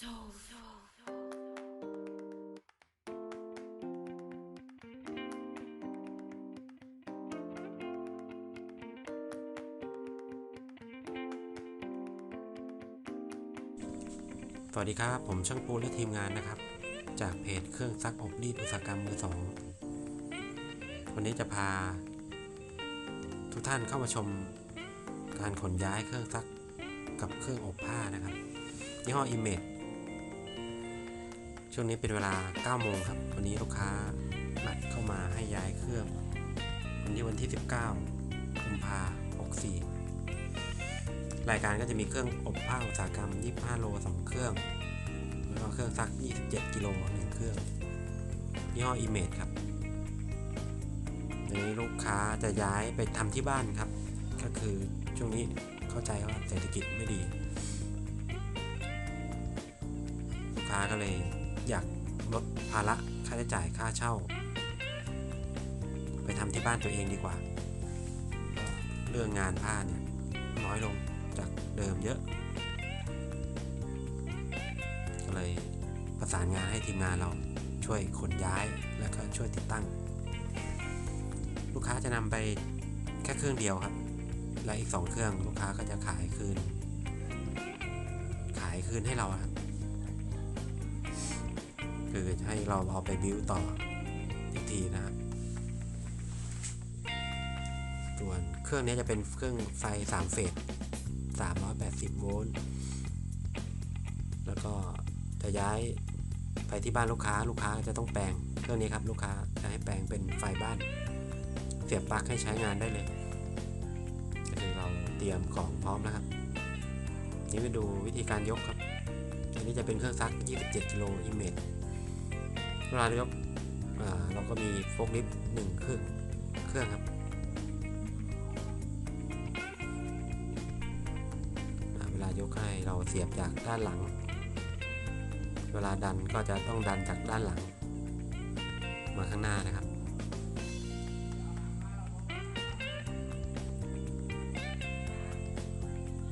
สวัสดีครับ ผมช่างปูและทีมงานนะครับ จากเพจเครื่องซักอบรีดอุตสาหกรรมมือสองวันนี้จะพา ทุกท่านเข้ามาชมการขนย้ายเครื่องซักกับเครื่องอบผ้านะครับยี่ห้อ Image ช่วงนี้เป็นเวลา 9 โมงครับ วันนี้ลูกค้านัดเข้ามาให้ย้ายเครื่อง วันนี้วันที่ 19กุมภา64 รายการก็จะมีเครื่องอบผ้าอุตสาหกรรม 25 โล 2 เครื่อง แล้วก็เครื่องซัก 27 กิโล 1 เครื่อง ยี่ห้อ Image ครับทีนี้ลูกค้าจะย้ายไปทำที่บ้านครับ ก็คือช่วงนี้เข้าใจว่าเศรษฐกิจไม่ดี ลูกค้าก็เลย อยากลดภาระค่าใช้จ่ายค่าเช่า ไปทำที่บ้านตัวเองดีกว่า เรื่องงานผ้าเนี่ยน้อยลงจากเดิมเยอะ ก็เลยประสานงานให้ทีมงานเราช่วยขนย้ายแล้วก็ช่วยติดตั้ง ลูกค้าจะนำไปแค่เครื่องเดียวครับ และอีก 2 เครื่องลูกค้าก็จะขายคืน ขายคืนให้เราครับ คือให้เราเอาไปบิวต่ออีกทีนะครับส่วนเครื่องนี้จะเป็นเครื่องไฟ 3 เฟส 380 โวลต์ แล้วก็จะย้ายไปที่บ้านลูกค้า ลูกค้าจะต้องแปลงเครื่องนี้ครับลูกค้าจะให้แปลงเป็นไฟบ้าน เสียบปลั๊กให้ใช้งานได้เลยก็คือเราเตรียมของพร้อมแล้วครับ นี่ไปดูวิธีการยกครับอันนี้จะเป็นเครื่องซัก 27กิโลอิมเมจ เวลายกอ่าเราก็มีโฟกลิฟต์หนึ่งเครื่องเครื่องครับเวลายกให้เราเสียบจากด้านหลัง เวลาดันก็จะต้องดันจากด้านหลัง มาข้างหน้านะครับ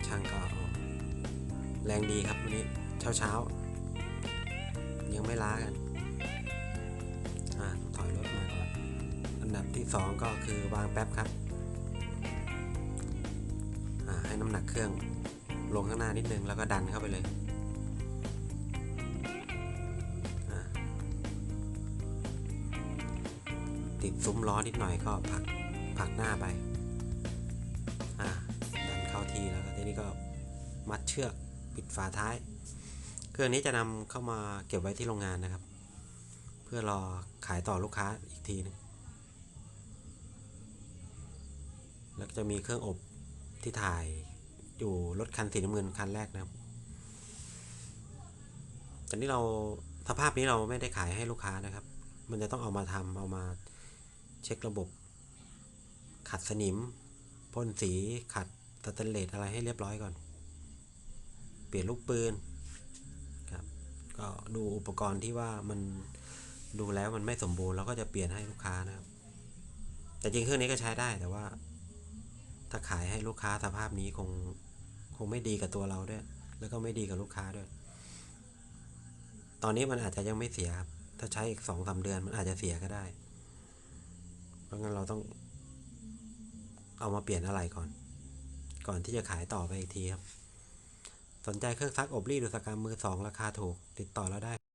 ช่างก็เอาแรงดีครับวันนี้เช้าเช้ายังไม่ล้ากัน อ่าถอยรถมาก่อน อันดับที่สองก็คือวางแป๊บครับให้น้ำหนักเครื่องลงข้างหน้านิดนึง แล้วก็ดันเข้าไปเลยติดซุ้มล้อนิดหน่อยก็ผลักผลักหน้าไปดันเข้าทีแล้วทีนี้ก็มัดเชือกปิดฝาท้าย เครื่องนี้จะนำเข้ามาเก็บไว้ที่โรงงานนะครับ พื่อรอขายต่อลูกค้าอีกทีหนึงแล้วก็จะมีเครื่องอบที่ถ่ายอยู่รถคันสีน้ำเงินคันแรกนะครับแต่นี้เราสภาพนี้เราไม่ได้ขายให้ลูกค้านะครับ มันจะต้องเอามาทำเอามาเช็คระบบ ขัดสนิมพ่นสีขัดสแตนเลสอะไรให้เรียบร้อยก่อน เปลี่ยนลูกปืนครับก็ดูอุปกรณ์ที่ว่ามัน ดูแล้วมันไม่สมบูรณ์เราก็จะเปลี่ยนให้ลูกค้านะครับ แต่จริงเครื่องนี้ก็ใช้ได้แต่ว่า ถ้าขายให้ลูกค้าสภาพนี้คงคงไม่ดีกับตัวเราด้วย แล้วก็ไม่ดีกับลูกค้าด้วย ตอนนี้มันอาจจะยังไม่เสียครับถ้าใช้อีกสองสาเดือนมันอาจจะเสียก็ได้ เพราะงั้นเราต้อง เอามาเปลี่ยนอะไรก่อน ก่อนที่จะขายต่อไปอีกทีครับ สนใจเครื่องซักอบรีดอุตสาหกรรมมือสองราคาถูก ติดต่อเราได้